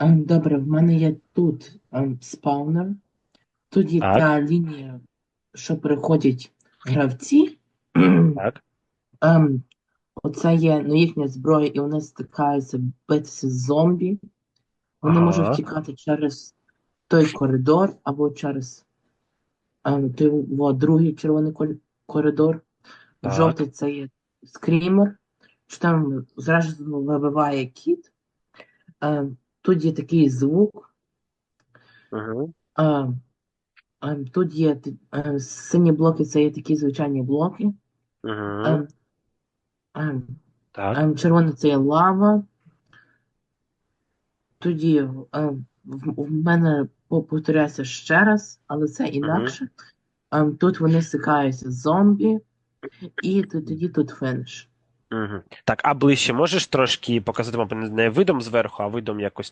Добре, в мене є тут спаунер. Тут є Так. та лінія, що переходять гравці. Так. Оце є ну, їхня зброя, і вони стикаються битися з зомбі. Вони Ага. можуть втікати через той коридор або через той во, другий червоний коридор. Так. Жовтий це є скрімер, що там зразу вибиває кіт. Тут є такий звук. Угу. А, а, тут є т- е, сині блоки, це є такі звичайні блоки. Угу. А, а, Так. а, червоне це є лава. Тоді а, в, в мене по- повторяється ще раз, але це інакше. А, тут вони стикаються з зомбі, і т- тоді тут фініш. Угу. Так, а ближче можеш трошки показати, мабуть, не видом зверху, а видом якось